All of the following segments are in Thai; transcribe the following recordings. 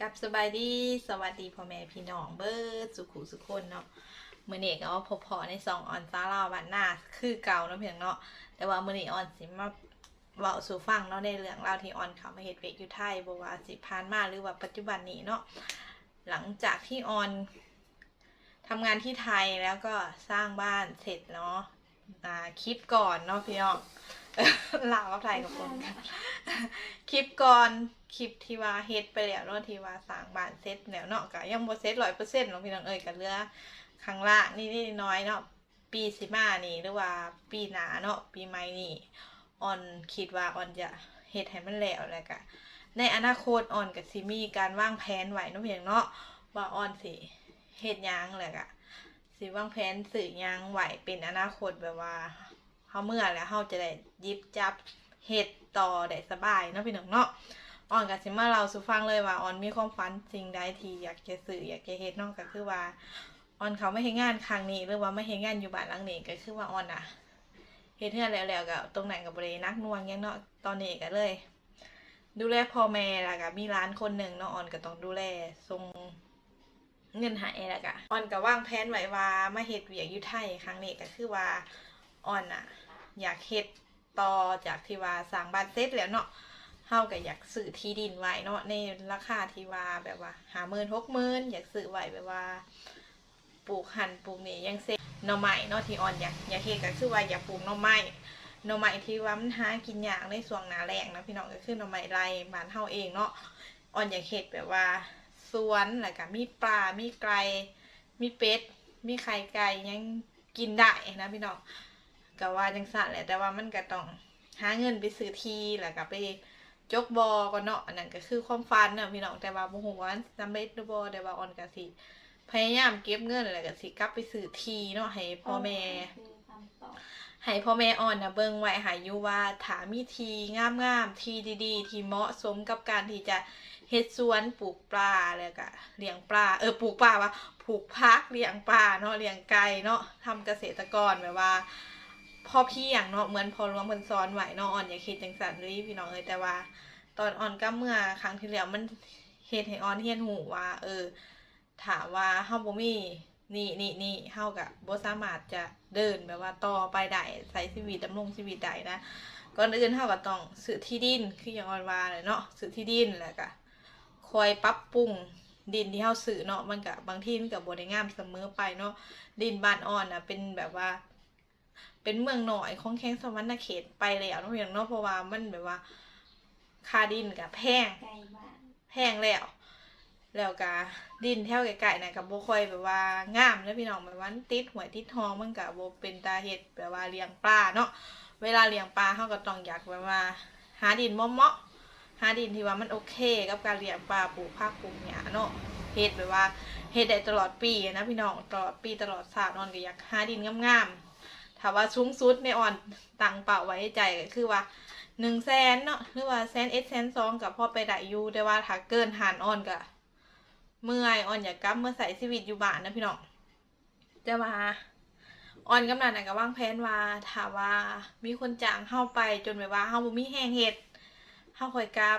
กับสบายดีสวัสดีพ่อแม่พี่น้องเบิร์ดสุขุสุคนเนาะเมื่อนี้ก็พบพอในสองออนซาลาวันหน้าคือเก่าเนาะเพียงเนาะแต่ว่าเมื่อนี้ออนสิมาเว้าสู่ฟังเนาะในเรื่องราวที่ออนเขามาเฮ็ดเวกอยู่ไทยบ่ว่าสิผ่านมาหรือว่าปัจจุบันนี้เนาะหลังจากที่ออนทำงานที่ไทยแล้วก็สร้างบ้านเสร็จเนาะอ่าคลิปก่อนเนาะพี่น้อง ลาวกับไทยกับคนกันคลิปก่อนคลิปที่ว่าเฮ็ดไปแล้วเนาะที่ว่าสร้างบ้านเสร็จแล้วเนาะก็ยังบ่เสร็จร้อยเปอร์เซ็นต์น้องพี่น้องเอ้ยก็เหลือข้างล่างนี่นี่น้อยๆเนาะปีสิมานี่หรือว่าปีหน้าเนาะปีใหม่นี่ออนคิดว่าออนจะเฮ็ดให้มันแล้วแล้วก็ในอนาคตออนก็สิมีการวางแผนไว้เนาะพี่น้องเนาะว่าออนสิเฮ็ดหยังแล้วก็สิวางแผนสื่อยังไหวเป็นอนาคตแบบว่า เฮาเมื่อแล้วเฮาจะได้ยิบจับเฮ็ดต่อได้สบายเนาะพี่น้องเนาะออนกับสิมาเราสู่ฟังเลยว่าออนมีความฝันสิ่งใดที่อยากจะสื่ออยากจะเฮ็ดเนอกก็คือว่าออนเขาไม่เฮ็ดงานครั้งนี้ หรือว่าไม่เฮ็ดงานอยู่บ้านหลังนี้ก็คือว่าออนอะเฮ็ดเฮือนแล้วๆก็ตรงไหนก็บ่ได้นักนวงยังเนาะตอนนี้ก็เลย ดูแลพ่อแม่ล้วก็มีร้านคนหนึ่งเนาะออนก็ต้องดูแลส่งเงินห้แล้วก็ออนก็ว่างแผนไว้ว่ามาเฮ็ดเวียกอยู่ไทยครั้งนี้ก็คือว่า อ่อนอะอยากเฮ็ดต่อจากที่ว่าสร้างบ้านเสร็จแล้วเนาะเฮาก็อยากซื้อที่ดินไว้เนาะในราคาที่ว่าแบบว่าหาหมื่นหกหมื่นอยากซื้อไว้แบบว่า ปลูกหั่นปลูกนี่ยังเซ็หน่อไม้เนาะที่อ่อนอยากอยากเฮ็ดก็คือว่าอยากปลูกหน่อไม้หน่อไม้ที่ว่ามันหากินยากในช่วงหน้าแล้งนะพี่น้องก็คือหน่อไม้ไร่บ้านเฮาเองเนาะอ่อนอยากเฮ็ดแบบว่าสวนแล้วก็มีปลา มีไก่มีเป็ด มีไข่ไก่ยังกินได้นะพี่น้อง ก็ว่าจังสั่นแหละแต่ว่ามันก็ต้องหาเงินไปซื้อที่แล้วก็ไปจกบอก่อนเนาะอันนั้นก็คือความฝันเนาะพี่น้องแต่ว่าบ่ฮู้ว่าสำเร็จหรือบ่แต่ว่าออนก็สิพยายามเก็บเงินแล้วก็สิกลับไปซื้อที่เนาะให้พ่อแม่คือคำตอบให้พ่อแม่อ่อนนะเบิ่งไว้หาอยู่ว่าถามีทีงามๆทีดีๆ ที่เหมาะสมกับการที่จะเฮ็ดสวนปลูกปลาแล้วก็เลี้ยงปลาเออปลูกปลาว่าปลูกพักเลี้ยงปลาเนาะเลี้ยงไก่เนาะทำเกษตรกรแบบว่า พอพี่อย่างเนาะเหมือนพอหลวงเพิ่นสอนไหวเนาะอ่อนอย่าคิดจังซั่นเลยพี่น้องเอ้ยแต่ว่า ตอนอ่อนก็เมื่อครั้งที่แล้วมันเฮ็ดให้อ่อนเฮียนหูว่า เออ ถามว่าเฮาบ่มีนี่นี่นี่เฮาก็บ่สามารถจะเดินแบบว่าต่อไปได้ใช้ชีวิตดำรงชีวิตได้นะก่อนอื่นเฮาก็ต้องซื้อที่ดินคืออย่างออนว่าเลยเนาะซื้อที่ดินแล้วก็คอยปรับปรุงดินที่เฮาซื้อเนาะมันก็บางที่มันก็บ่ได้งามเสมอไปเนาะดินบ้านอ่อนน่ะเป็นแบบว่า เป็นเมืองหน่อยของแข้งสวรรณเขตไปแล้วเนาะอย่างเนาะเพราะว่ามันแบบว่าค่าดินก็แพงใกล้บ้านแพงแล้วแล้วก็ดินแถวไกลๆน่ะก็บ่ค่อยแบบว่างามเด้อพี่น้องแบบว่าติดหวยติดทองมันก็บ่เป็นตาเฮ็ดแบบว่าเลี้ยงปลาเนาะเวลาเลี้ยงปลาเฮาก็ต้องอยากแบบว่า หาดินเหมาะๆหาดินที่ว่ามันโอเค กับการเลี้ยงปลาปลูกผักปลูกหญ้าเนาะเฮ็ดแบบว่าเฮ็ดได้ตลอดปีนะพี่น้องตลอดปีตลอดชาตินอนก็อยากหาดินงามๆ ถ้าว่าสูงสุดในอ่อนตังเป้าไว้ใจก็คือว่าหนึ่งแสนเนาะหรือว่าแสนเอ็ดแสนสองกับพ่อไปได้อยู่แต่ว่าถ้าเกินหานอ่อนก็เมื่อยอ่อนอยากกลับเมื่อใส่ชีวิตอยู่บ้านนะพี่น้องแต่ว่าอ่อนกำลังน่ะก็ว่างแผนว่าถ้าว่ามีคนจ้างเฮาไปจนแบบว่าเฮาบ่มีแฮงเฮ็ดเฮาคอยกลับ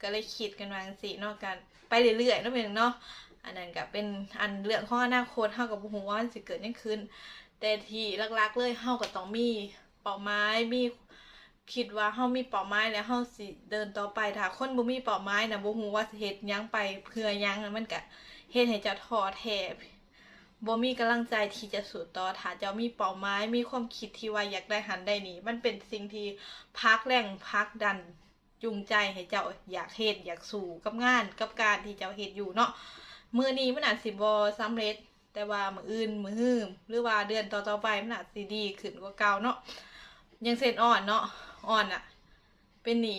ก็เลยคิดกันวางซี่เนาะกันไปเรื่อยๆนาะพี่น้องเนาะอันนั้นก็เป็นอันเรื่องของอนาคตเฮาก็บ่ฮู้ว่ามันสิเกิดยังขึ้น แต่ที่ลักๆเลยเฮาก็ต้องมีเป้าหมายมีคิดว่าเฮามีเป้าหมายแล้วเฮาสิเดินต่อไปถ้าคนบ่มีเป้าหมายนะบ่ฮู้ว่าสิเฮ็ดหยังไปเพื่อหยังมันก็เฮ็ดให้เจ้าท้อแท้บ่มีกำลังใจที่จะสู้ต่อถ้าเจ้ามีเป้าหมายมีความคิดที่ว่าอยากได้หันได้นี่มันเป็นสิ่งที่พักแรงพักดันจูงใจให้เจ้าอยากเฮ็ดอยากสู้กับงานกับการที่เจ้าเฮ็ดอยู่เนาะมื้อนี้มันอาจสิบ่สำเร็จ แต่ว่ามืออื่นมือฮื้อหรือว่าเดือนต่อๆไปมันอาจสิดีขึ้นกว่าเก่าเนาะยังเซ็นอ่อนเนาะอ่อนอะเป็นหนี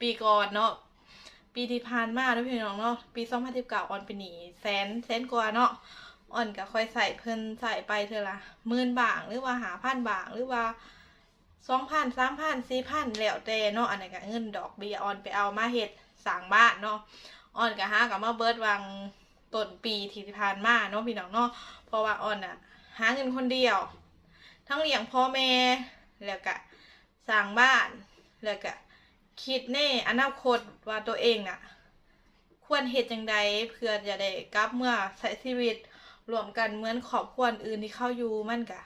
ปีก่อนเนาะปีที่ผ่านมาเนาะพี่น้องเนาะปีสองพันสิบเก้าอ่อนเป็นหนีแสนแสนกว่าเนาะอ่อนก็ค่อยใส่เพิ่นใส่ไปเท่าละหมื่นบาทหรือว่าหาพันบาทหรือว่าสองพันสามพันสี่พันแล้วแต่เนาะอันนั้นก็เงินดอกเบี้ยอ่อนไปเอามาเฮ็ดสร้างบ้านเนาะอ่อนก็หากับมาเบิดวัง ต้นปีที่ผ่านมาเนาะพี่น้องเนาะเพราะว่าออนอะหาเงินคนเดียว ทั้งเลี้ยงพ่อแม่แล้วก็สร้างบ้านแล้วก็คิดในอนาคตว่าตัวเองน่ะ ควรเฮ็ดจังใดเพื่อจะได้กลับเมื่อใช้ชีวิตรวมกันเหมือนครอบครัวอื่นที่เข้าอยู่มันก็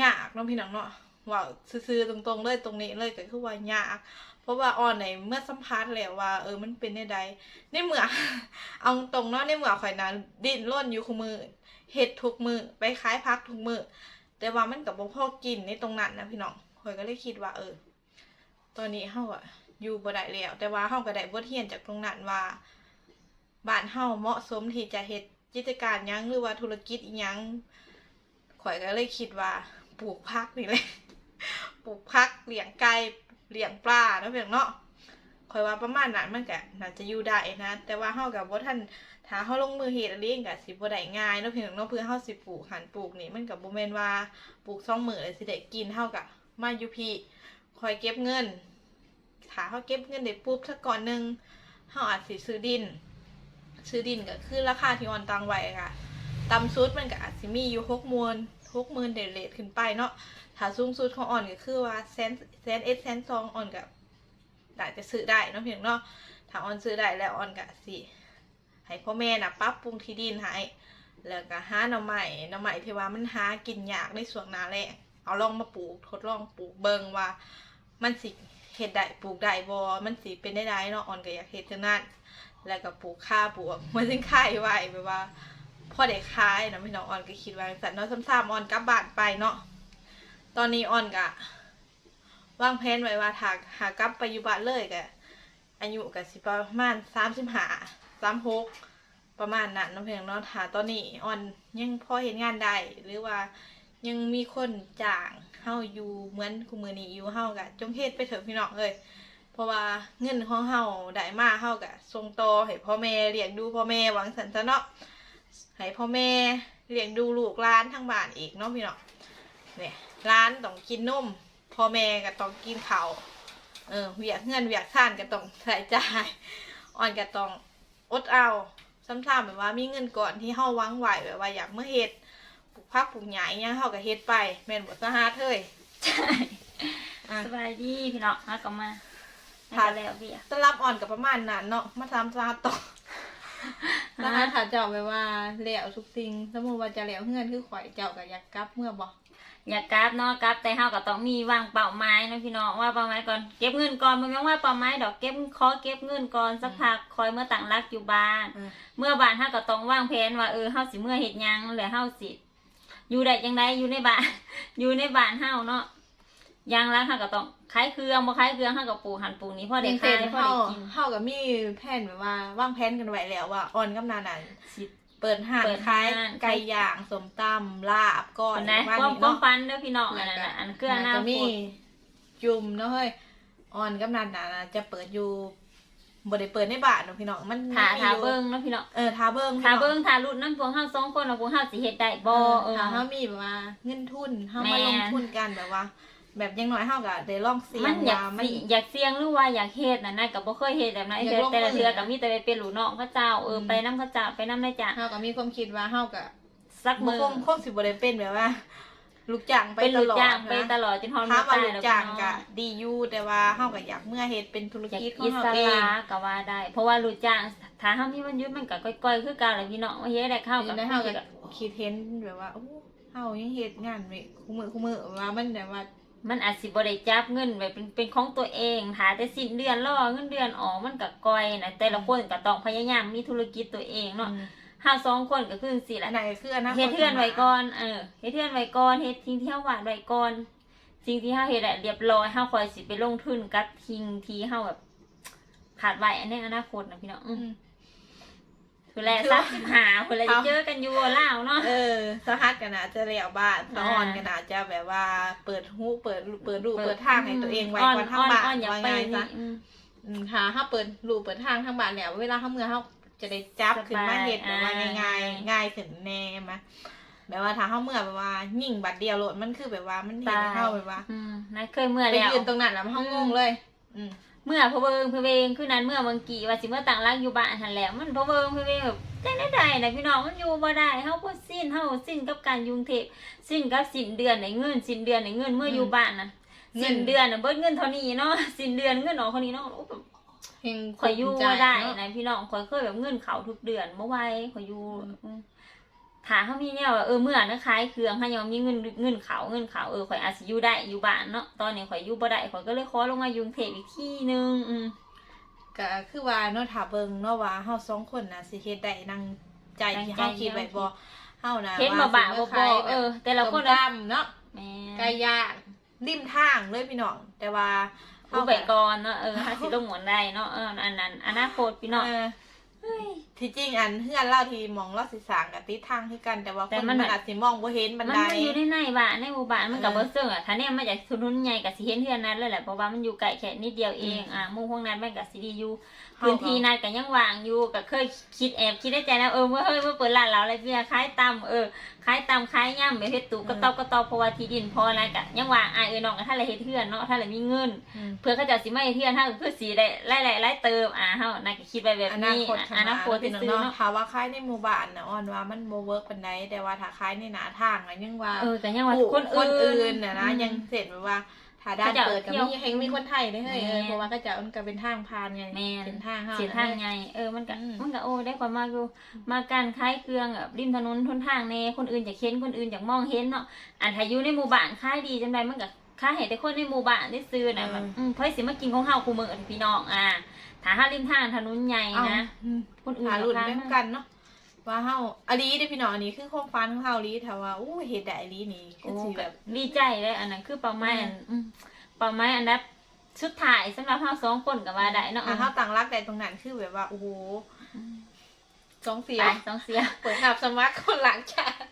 ยากเนาะพี่น้องเนาะว่าซื่อๆตรงๆเลยตรงนี้เลยก็คือว่ายาก ราะว่าออนในเมื่อสัมภาษณ์แล้วว่า เออมันเป็นได้ใดในเมื่อเอาตรงเนาะในเมื่อข่อยนะดิ้นร่นอยู่คุมือเฮ็ดทุกมือไปขายพักทุกมือแต่ว่ามันกับบ่พอกินในตรงนั้นนะพี่น้องข่อยก็เลยคิดว่า เออ ตอนนี้เฮาอะอยู่บ่ได้แล้ว แต่ว่าเฮาก็ได้บทเรียนจากตรงนั้นว่าบ้านเฮาเหมาะสมที่จะเฮ็ดกิจการยังหรือว่าธุรกิจอีหยังข่อยก็เลยคิดว่า ปลูกผักนี่แหละปลูกผักเลี้ยงไก่ เลี้ยงปลาเนาะเพียงเนาะข่อยว่าประมาณนั้นมันก็น่าจะอยู่ได้นะ แต่ว่าเฮากับบ่าทันถ้าเฮาลงมือเฮ็ดอันนี้ก็สิบ่ได้ง่ายเนาะเพียงเนาะเพื่อเฮาสิปลูกหันปลูกนี่มันก็บ่แม่นว่าปลูกสองมื้อแล้วสิได้กินเฮาก็มาอยู่พี่คอยเก็บเงินถ้าเขาเก็บเงินได้ปุ๊บถ้าก่อนหนึ่งเขาอาจสิซื้อดิน ซื้อดินก็คือราคาที่ออนตังไว้ค่ะต่ำสุดมันก็อาจสิมีอยู่หกหมื่น หกหมื่นเดเรทขึ้นไปเนาะถ้าสูงสุดของอ่อนก็คือว่าแสนแสนเอ็ดแสนสองอ่อนก็อาจจะซื้อได้เนาะเพียงเนาะถ้าอ่อนซื้อได้แล้วอ่อนก็สิให้พ่อแม่น่ะปรับปรุงที่ดินให้แล้วก็หาหน่อไม้หน่อไม้ที่ว่ามันหากินยากในช่วงหน้าแล้งเอาลองมาปลูกทดลองปลูกเบิงว่า มันสิเฮ็ดได้ปลูกได้บ่มันสิเป็นได้ได้เนาะอ่อนก็อยากเฮ็ดจังนั้นแล้วก็ปลูกข้าวปลูกมันถึงขายไว้แบบว่า พอได้ขายนะพี่น้องออนก็คิดว่าสันเนาะซ้ำๆออนกลับบ้านไปเนาะตอนนี้ออนก็วางแผนไว้ว่าถ้าหากลับไปอยู่บ้านเลยก็อายุก็สิประมาณ35 36ประมาณนั้นเนาะพี่น้องเนาะถ้าตอนนี้ออนยังพอเฮ็ดงานได้หรือว่ายังมีคนจ้างเฮาอยู่เหมือนคุมือนี้อยู่เฮากะจงเฮ็ดไปเถอะพี่น้องเอ้ยเพราะว่าเงินของเฮาได้มาเฮากะส่งโตให้พ่อแม่เลี้ยงดูพ่อแม่หวังสันซะเนาะ ให้พ่อแม่เลี้ยงดูลูกหลานทั้งบ้านอีกเนาะพี่น้องเนี่ยร้านต้องกินนมพ่อแม่ก็ต้องกินข้าวเออเวียกเงินเวียกท่านก็ต้องใส่จ่ายอ่อนก็ต้องอดเอาซ้ำๆแบบว่ามีเงินก่อนที่เฮาหวังไว้แบบว่าอยากเมื่อเฮ็ดปลูกผักปลูกหญ้าอิหยังเฮาก็เฮ็ดไปแม่นบ่สะหาเฮ้ยใช่อะสบายดีพี่น้องมากลับมาค่ะมาแล้วเบียร์สลับอ่อนกับประมาณนั้นเนาะมาทำสะหาต่อ สะหาถ้าเจ้าไปว่าแล้วทุกสิ่งสมมุติว่าจะแล้วเฮือนคือข่อยเจ้าก็อยากกลับเมื่อบ่อยากกราฟเนาะกราฟแต่เฮาก็ต้องมีวางเป้าหมายเนาะพี่น้องว่าเป้าหมายก่อนเก็บเงินก่อนมันยังว่าเป้าหมายดอกเก็บขอเก็บเงินก่อนสักพักคอยเมื่อต่างรักอยู่บ้านเออเมื่อบ้านเฮาก็ต้องวางแผนว่าเออเฮาสิเมื่อเฮ็ดหยังแล้วเฮาสิอยู่ได้จังไดอยู่ในบ้านอยู่ในบ้านเฮาเนาะอ ยังรักเฮาก็ต้องขายเครื่องบ่ขายเครื่องเฮาก็ปลูกหันปลูกนี้พอได้อย่างขายเช่นพอเฮาได้กินเฮาก็มีแผนแบบว่าวางแผนกันไว้แล้วว่าอ่อนกับนานั้นสิเปิดห้านเปิดขายห้านไก่ย่างสมตำลาบก้อนนะว่าความนี้ความเนาะฝันเด้อพี่น้องอันนั้นน่ะอันเกลือหน้าจะฝมีนจุ่มเนาะเฮ้ยอ่อนกับนันน่ะนะจะเปิดอยู่บ่ได้เปิดในบ้านเนาะพี่น้องมันถ้ามันมีถ้าอยู่เบิ่งเนาะพี่น้องเออทาเบิ้งถ้าเบิ่งถ้ารุ่นน้ำพวกเฮาสองคนเราพวกเฮาสิเฮ็ดได้บ่เอเอออถ้าเฮามีแบบว่าเงินทุนเฮาแม่มาลงทุนกันแบบว่า แบบอยังน้อยเฮาก็ได้ลองเสี่ยมังนอยากว่ามัน สิอยากเสี่ยงหรือว่าอยากเฮ็ดน่ะนะก็บ่เคยเฮ็ดแบบนั้นอยากเทื่อลงแต่ละมือเทื่อก็มีแต่ไปเป็นลูกน้องเขาเจ้าเอออม ไปนำเขาเจ้าไปนำได้จ้ะเฮาก็มีความคิดว่าเฮาก็สักบ่มื้อคงคงสิบ่ได้เป็นแบบว่า ลูกจ้างไปเป็นตลูกลอดจ้างไปตนะลอดจนฮอดถ้ามื้อว่าตายลูกแล้วจ้างพี่น้ก็องดีอยู่แต่ว่าเฮาก็อยากเมื่อเฮ็ดเป็นธุรอยากกิจขออิงเฮาสเองระก็ว่าได้ เพราะว่าลูกจ้างถ้าเฮามีวันหยุดมันก็ก้อยๆคือเก่าแหละพี่น้องว่าเฮ็ดได้เข้าเดี๋กัยบวได้เฮาก็คิดเห็นแบบว่าโอ้เฮายังเฮ็ดงานไม่คู่มือคู่มือว่ามันแบบว่า มันอาจสิบ่ได้จับเงินแบบเป็นเป็นของตัวเองหาแต่สิ้นเดือนรอเงินเดือนออกมันก็ก้อยนะแต่ละคนก็ต้องพยายามมีธุรกิจตัวเองเนาะเฮาสองคนก็คือสิแหอัละนไหนคืออนาคตเฮ็ดเทือนไว้ก่อนเออเฮ็ดเทือนไว้ก่อนเฮ็ดทิ้งที่เฮาวาดไว้ก่อนสิ่งที่เฮาเฮ็ดอะเรียบร้อยเฮาค่อยสิไปลงทุนกับทิ้งที่เฮาแบบขาดไว้ในอนาคตนะพี่น้องอือืมมคือแลสักสิบหาคนละจะเจอกันอยู่ลาวเนาะเออ สหัสกันนะจะเลี้ยวบ้านสะออนกันนะจะแบบว่าเปิดหูเปิดเปิดรูเปิดทางให้ตัวเองไว้ก่อนทั้งบ้านอ่อนๆอย่าว่าไปไงนี่ซะอืมอืมถ้าถ้าเปิดรูเปิดทางทั้งบ้านแล้วเวลาเขาเมื่อเขาจะได้จับขึ้นมาเห็ดแบบว่าสบายง่ายอ่าๆง่ายขึ้นแน่มาแบบว่าถ้าเขาเมื่อแบบว่ายิ่งบัดเดียวโหลดมันคือแบบว่ามันเห็นให้เขาแบบว่าอืมนะเคยเมื่อไปแล้วยืนตรงนั้นแล้วเขางงเลย อืม เมื่อพะเวิงพะเวงคือนั้นเมื่อเมืองกีว่าสิเมื่อต่างรักอยู่บ้านหันแหล้วมันพะเวิงพะเวงแบบได้ได้ได้นะพี่น้องมันอยู่บ่ได้เฮาบ่สิ้นเฮาสิ้นกับการอยุงเทพสิ้นกับสิ้นเดือนได้เงินสิ้นเดือนได้เงินเมื่ออยู่บ้านน่ะสิ้นเดือนน่ะเบิดเงินเท่านี้เนาะสิ้นเดือนเงินออกเท่านี้เนาะโอ้แบบเฮงข่อยอยู่ภูมิใจว่าได้เนาะนะพี่น้องข่อยเคยแบบเงินเขาทุกเดือนเมื่อไหวข่อยอยู่อืมอืม ถามเขามีเนี่ยว่าเออเมื่อนะขายเครื่องให้ยังมีเงินเงินเขาเงินเขาเออข่อยอาจสิอยู่ได้อยู่บ้านเนาะตอนนี้ข่อยอยู่บ่ได้ข่อยก็เลยขอลงมาอยู่กรุงเทพอีกที่หนึงอืมก็คือว่าเนาะถ้าเบิ่งเนาะว่าเฮาสองคนน่ะสิเฮ็ดได้ดังใจที่เฮาคิดไว้บ่เฮาน่ะเห็นมาบ่าบ่บ่เออ แต่ละคนส้มนะตำเนาะแม่ไก่ย่างริมทางเลยพี่น้องแต่ว่าเอาไปก่อนเนาะเออถ้าสิลงหมวนได้เนาะเอออันนั้นอนาคตพี่น้องเออ ที่จริงอันเฮือนเล่าที่มองเล่าสิสร้างกับติดทางคือกัน แต่ว่าแต่คนมัมันนอาจสิมองบ่เห็นบันมันได มันอยู่ในในบ้านในหมู่บ้านมันกับเออบ่เซิงอะถ้าเนี่ยมาจากถนนใหญ่ก็สิเห็นเฮือนนั้นเลยแหละเพราะว่ามันอยู่ไกลแค่นิดเดียวเองอะหมู่พวกนั้นมันก็สิดีอยู่พื้นที่นั้นก็ยังว่างอยู่ก็เคยคิดแอบคิดในใจนะเออเมื่อเฮ้ยเมื่อเปิดร้านเราอะไรพี่ขายตำเออขายตำขายย่ำไปเฮ็ดตู้กระตอบกระตอบเพราะว่าที่ดินพออะไรก็ยังว่างอะเออน้องก็ถ้าอะไรเฮ็ดเฮือนเนาะถ้าอะไรมีเงิน อืม เพื่อเขาจะสิมาเฮ็ดเฮือนถ้าก็คือสิได้ไล่ไล่ไล่เติมอะเฮาน่าก็คิดไว้แบบอนานี้คตอะข้างอหนาคตพี่ซื้อน้องเนาะถ้าว่าขายในหมู่บ้านน่ะอ่อนว่ามันบ่เวิร์กปานใดแต่ว่าถ้าขายในหน้าทางน่ะยังว่าเออแต่ยังว่าผู้คนคนอื่อื่นนน่ะนะอืมยังเสร็จแบบว่าถ้าด้านเขาจะเปิดก็เที่ยวมีเฮงมีคนไทยได้เฮ้ยเออแม่นเพราะว่าก็จะมันก็เป็นทางผ่านไงแม่นเป็นทางเฮาเสียทางไงเออมันก็อืมมันก็โอ้ได้ความมากอยู่มาการคล้ายเครื่องแบบริมถนนทนทางแน่คนอื่นอยากเห็นคนอื่นอยากมองเห็นเนาะอันถ้าอยู่ในหมู่บ้านคล้ายดีจังไดมันก็คล้ายเห็นแต่คนในหมู่บ้านได้ซื้อนะแบบอืมเพื่อสิมากินของเฮาคู่มือพี่น้องอ่า ถ้าหาริมทางถนนใหญ่เอ้านะอืมคนอื่นหารุ่นก็คล้ายแม่มากกันเนาะว่าเฮาอันนี้เด้อพี่น้องอันนี้คือความฝันของเฮาลีถ้าว่าอู้เฮ็ดได้อันนี้นี่ก็โอ้สิแบแบบบดีใจเลยอันนั้นคือเป้าหมายอืมอันอืมเป้าหมายอันดับสุดท้ายสำหรับเฮาสองคนก็ว่าได้เนาะอะเฮาตั้งรักได้ตรงนั้นคือแบบว่าโอ้โหสองเสียไปงสองเสียเปิดหับสมัครคนหลังชาติ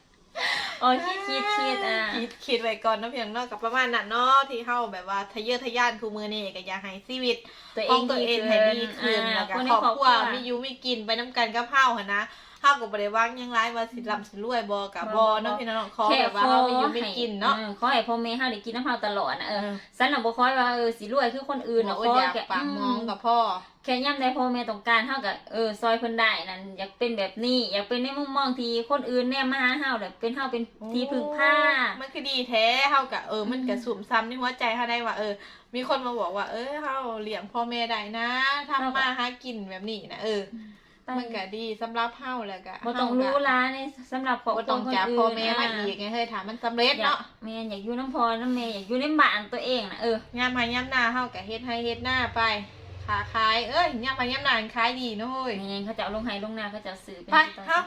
โอ้ยคิดคิดคิดอะคิดคิดไว้ก่อนเนาะเพียงเนาะกับประมาณนั้นเนาะที่เฮาแบบว่าทะเยอทะยานคู่มือนี่ก็อยากให้ชีวิตตัวเอของงตัวดีเองขึ้ให้นดีขึ้นอ่าแล้วก็คนในครอบครอบคครัรัววมีอยู่มีกินไปน้ำกันกับเฮาหั่นนะ เฮาก็บ่ได้วางหยังหลายว่าสิร่ำสิรวยบ่ก็บ่บ่บ่เนาะพี่น้องขอแบบว่าเฮามีอยู่มีกินเนาะออขอให้พ่อแม่เฮาได้กินน้ำเฮาตลอดนะเอเอออสันน่ะบ่คอยว่าเออสิรวยคือคนอื่นบ่น่ะอขดออยากแค่ปากมองกับพ่อแค่ย่ำได้พ่อแม่ต้องการเฮาก็เออซอยเพิ่นได้นั่นอยากเป็นแบบนี้ อยากเป็นในมุมมองที่คนอื่นแนมมาหาเฮาแบบเป็นเฮาเป็นที่พึ่งพามันคือดีแท้เฮาก็เออมันก็สุ่มซ้ำในหัวใจเฮาได้ว่าเออ มีคนมาบอกว่า เออเฮาเลี้ยงพ่อแม่ได้นะทำมาหากินแบบนี้นะเออ ไปมันก็ดีสำหรับเฮาแล้วก็บ่ต้องรู้ลาในสำหรับครอบคบ่รัต้วองคนจากอื่นพ่อแม่มาอะอีกไงเฮ้ยถามมันสำเร็จอยากเนาะแม่อยากอยู่น้ำพ่อน้ำแม่อยากอยู่ในบ้านตัวเองน่ะเออยามมายามหน้าเฮาก็เฮ็ดให้เฮ็ดหน้าไปขาขายเอ้ยยามมายามหน้าขายดีเนาะเฮ้ย แม่เขาจะเอาลงให้ลงนาเขาจะเอาซื้อเป็นไปที่ต่อ เฮา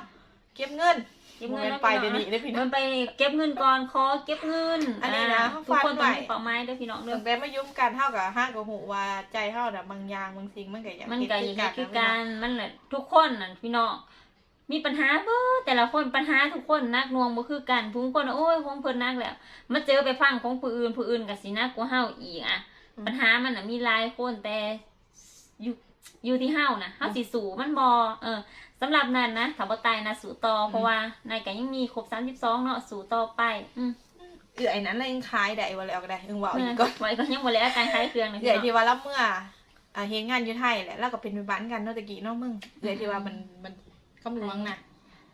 เก็บเงิน เก็บเงินบ่แม่นไปเดี๋ยวนี้เด้อพี่น้องมันไปเก็บเงินก่อนขอเก็บเงินอันนี้นะาเขาทุกคนฟัต้องนไว้มีเป้าหมายเด้อพี่น้องเด้อตั้งแต่มายุ่มกันเฮาก็ฮาก็ฮู้ว่าใจเฮาน่ะบางอย่างบางสิ่งมันก็อยากมันเฮ็ดก็คืออย่างกันี้นคือนะการมันแหละทุกคนน่ะพี่น้องมีปัญหาเบ้อแต่ละคนปัญหาทุกคนนักหน่วงบ่คือกันผู้คนโอ้ยของเพิ่นนักแล้วมาเจอไปฟังของผู้อื่นผู้อื่นก็สินักกว่าเฮาอีกอะปัญหามันน่ะมีหลายคนแต่อยู่อยู่ที่เฮานะเฮาสิสู้มันบ่เออ สำหรับนั้นนะถ้าบ่ตายนะสู้ต่อเพราะว่านายก็ยังมีครบ32เนาะสู้ต่อไป อืมเอื้อยนั้นเลยยังขายได้ว่าแล้วก็ได้เอิ้งว่าเออีอกก่อนไว้ก็ยังบ่แล้วการขายเครื่องนะเอื้อยพี่ที่น้องว่ารับเมื่ออ่าเฮ็ดงานอยู่ไทยแหละแล้วก็เป็นไปบ้านกันเนาะตะกี้เนาะมึงเอื้อยที่ว่ามันมันกำลังน่ะ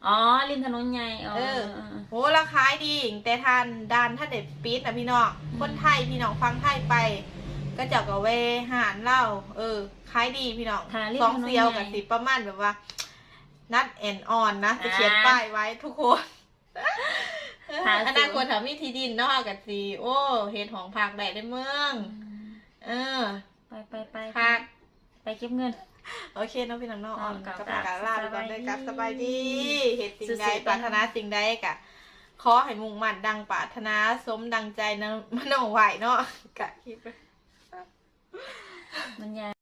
อ๋อริมถนนใหญ่อ๋อเออ โหราคายดีแต่ทานดานถ้าเด็ดปี๊ดนะพี่น้องคนไทยพี่น้องฟังไทยไป ก็เจะกับเวหารเหล้าเออขายดีพี่น้องถ้าริมสองถนนเซียวใหกับญ่สิประมาณแบบว่า นัดแอนออนนะจะอ่าเขียนป้ายไว้ทุกคนหาอนาคตถ้ามีที่ดินเนาะกับสีโอ้เฮ็ดของผักได้ได้เมือง เออ ไปไปไปผักไปเก็บเงิน โอเคเน้องพี่น้องเน้องอ๋อ่ออนกลับกับประกาศลาไปก่อนเลยกับสสบาบายยดีดี เหตุสิ่งใดสู้ๆปรารถนาสิ่งใดกะขอให้มุ่งมั่นดังปรารถนาสมดังใจนะมโนไหวเนาะกะคิดไปมันยาก